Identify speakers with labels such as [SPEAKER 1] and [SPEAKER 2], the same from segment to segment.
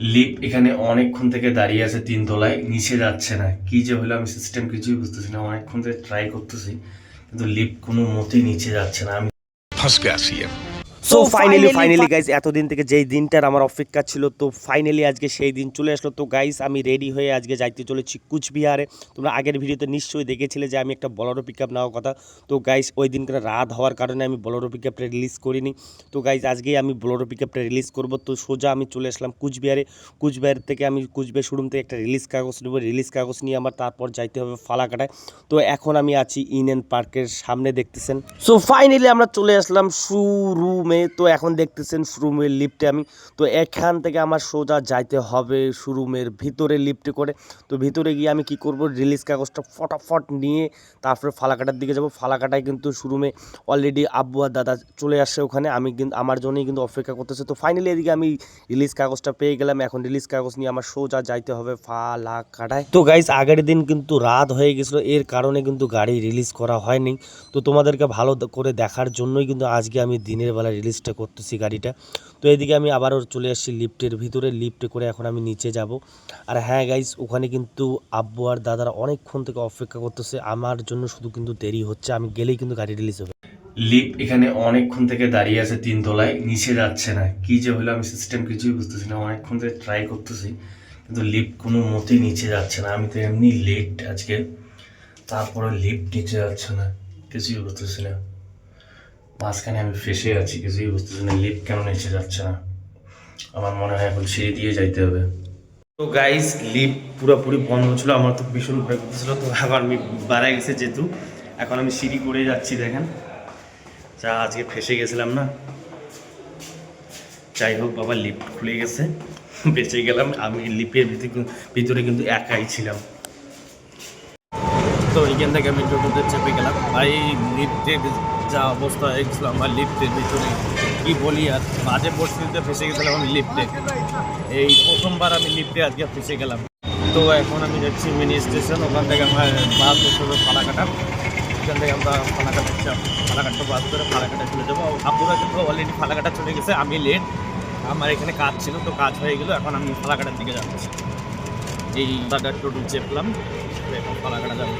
[SPEAKER 1] Lip এখানে অনেকক্ষণ থেকে দাঁড়িয়ে আছে তিন তলায়, নিচে যাচ্ছে না। কি যে হলো আমি সিস্টেম কিছুই বুঝতেছি না, অনেকক্ষণ থেকে ট্রাই করতেছি, কিন্তু লিপ কোনো মতেই নিচে যাচ্ছে না। আমি
[SPEAKER 2] ফসকে আসি
[SPEAKER 3] so
[SPEAKER 4] So
[SPEAKER 3] finally
[SPEAKER 4] finally-
[SPEAKER 3] finally guys এতদিন থেকে যেই দিনটার আমার অপেক্ষা ছিল তো ফাইনালি আজকে সেই দিন চলে আসলো। তো গাইজ আমি রেডি হয়ে আজকে যাইতে চলেছি কুচবিহারে। তোমরা আগের ভিডিওতে নিশ্চয়ই দেখেছিলে যে আমি একটা বলারো পিক আপ নেওয়ার কথা। তো গাইজ ওই দিনকার রাত হওয়ার কারণে আমি বলারো পিক আপটা রিলিজ করিনি। তো গাইজ আজকেই আমি বলারো পিক আপটা রিলিজ করব। তো সোজা আমি চলে আসলাম কুচবিহারে। কুচবিহার থেকে আমি কুচবিহার শোরুম থেকে একটা রিলিজ কাগজ নেব। রিলিজ কাগজ নিয়ে আমার তারপর যাইতে হবে ফালাকাটায়। তো এখন আমি আছি ইনএন পার্কের সামনে দেখতেছেন। সো ফাইনালি আমরা চলে আসলাম শোরুমে তো এখন দেখতেছেন শোরুমের লিফটে আমি। তো এখান থেকে আমার সোজা যাইতে হবে শোরুমের ভিতরে লিফটে করে। তো ভিতরে গিয়ে আমি কি করব? রিলিজ কাগজটা ফটাফট নিয়ে তারপরে ফালাকাটার দিকে যাব। ফালাকাটায় কিন্তু শোরুমে অলরেডি আব্বু আর দাদা চলে আসছে ওখানে। আমি কিন্তু আমার জন্যই কিন্তু অপেক্ষা করতেছে। তো ফাইনালি এদিকে আমি রিলিজ কাগজটা পেয়ে গেলাম। এখন রিলিজ কাগজ নিয়ে আমার সোজা যাইতে হবে ফালাকাটায়। তো গাইস আগের দিন কিন্তু রাত হয়ে গেছিল। এর কারণে কিন্তু গাড়ি রিলিজ করা হয়নি। তো তোমাদেরকে ভালো করে দেখার জন্যই কিন্তু আজকে আমি দিনের বেলা রিলিজটা করতেছি গাড়িটা। তো এদিকে আমি আবারও চলে আসছি লিফটের ভিতরে। লিফটে করে এখন আমি নিচে যাব। আর হ্যাঁ গাইস ওখানে কিন্তু আব্বু আর দাদারা অনেকক্ষণ থেকে অপেক্ষা করতেছে। আমার জন্য শুধু কিন্তু দেরি হচ্ছে। আমি গেলেই কিন্তু গাড়ি রিলিজ হবে।
[SPEAKER 1] লিপ এখানে অনেকক্ষণ থেকে দাঁড়িয়ে আছে তিন তলায়। নিচে যাচ্ছে না। কি যে হলো আমি সিস্টেম কিছুই বুঝতেছি না। অনেকক্ষণ থেকে ট্রাই করতেছি। কিন্তু লিপ কোনো মতেই নিচে যাচ্ছে না। আমি তো এমনি লেট আজকে। তারপরে লিপ নিচে যাচ্ছে না। কিছুই বুঝতেছি না। মাঝখানে আমি ফেসে আছি, কিছুই বুঝতেছি না লিপ কেন নিচে যাচ্ছে না। আমার মনে হয় এখন সিঁড়ি দিয়ে যাইতে হবে। তো গাইস লিপ পুরোপুরি বন্ধ ছিল, আমার তো ভীষণ ভয় করতেছিল, তো আবার আমি বাড়ায় গেছে যেহেতু, এখন আমি সিঁড়ি করে যাচ্ছি, দেখেন। যা আজকে ফেসে গেছিলাম না। যাই হোক, বাবা লিফট খুলে গেছে, বেঁচে গেলাম, আমি লিফের ভিতরে কিন্তু একাই ছিলাম।
[SPEAKER 4] তো এখান থেকে আমি টোটোতে চেপে গেলাম। ভাই লিফটের যা অবস্থা হয়েছিল আমার লিফটের ভিতরে। কি বলি আর বাজে পরিস্থিতিতে ফেসে গেছিলাম আমি লিফটে এই প্রথমবার আমি লিফটে আজকে ফেসে গেলাম। তো এখন আমি যাচ্ছি মিনি স্টেশন ওখান থেকে আমার বাস হবে ফালাকাটা। ওখান থেকে আমরা ফালাকাটা ফালাকাটা বাস ধরে ফালাকাটা চলে যাব। আপুরা কিন্তু অলরেডি ফালাকাটা চলে গেছে, আমি লেট আমার এখানে কাজ ছিল, তো কাজ হয়ে গেলো, এখন আমি ফালাকাটার দিকে যাচ্ছি। এই টাটা টোটো চেপলাম এখন ফালাকাটা যাব।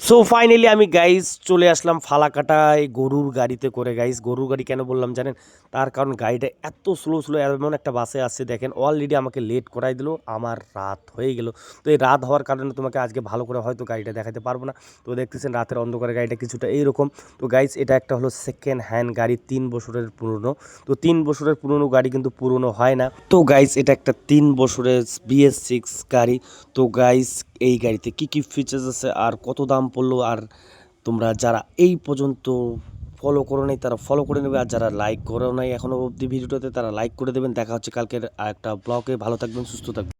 [SPEAKER 3] সো ফাইনালি আমি গাইস চলে আসলাম ফালাকাটায় গরুর গাড়িতে করে গাইস গরুর গাড়ি কেন বললাম জানেন? তার কারণ গাড়িটা এত স্লো স্লো এমন একটা বাসে আসছে, দেখেন অলরেডি আমাকে লেট করাই দিল, আমার রাত হয়ে গেল। তো এই রাত হওয়ার কারণে তোমাকে আজকে ভালো করে হয়তো গাড়িটা দেখাতে পারব না। তো দেখতেছেন রাতের অন্ধকারে গাড়িটা কিছুটা এইরকম। তো গাইস এটা একটা হলো সেকেন্ড হ্যান্ড গাড়ি, তিন বছরের পুরনো। তো তিন বছরের পুরনো গাড়ি কিন্তু পুরনো হয় না। তো গাইস এটা একটা তিন বছরের বিএস সিক্স গাড়ি। তো গাইস এই গাড়িতে কি কি ফিচার্স আছে আর কত দাম পড়ল আর তোমরা যারা এই পর্যন্ত ফলো করো নাই, তারা ফলো করে নেবে। আর যারা লাইক করো নাই এখনও অবধি ভিডিওটাতে, তারা লাইক করে দেবেন। দেখা হচ্ছে কালকের একটা ব্লগে ভালো থাকবেন, সুস্থ থাকবেন।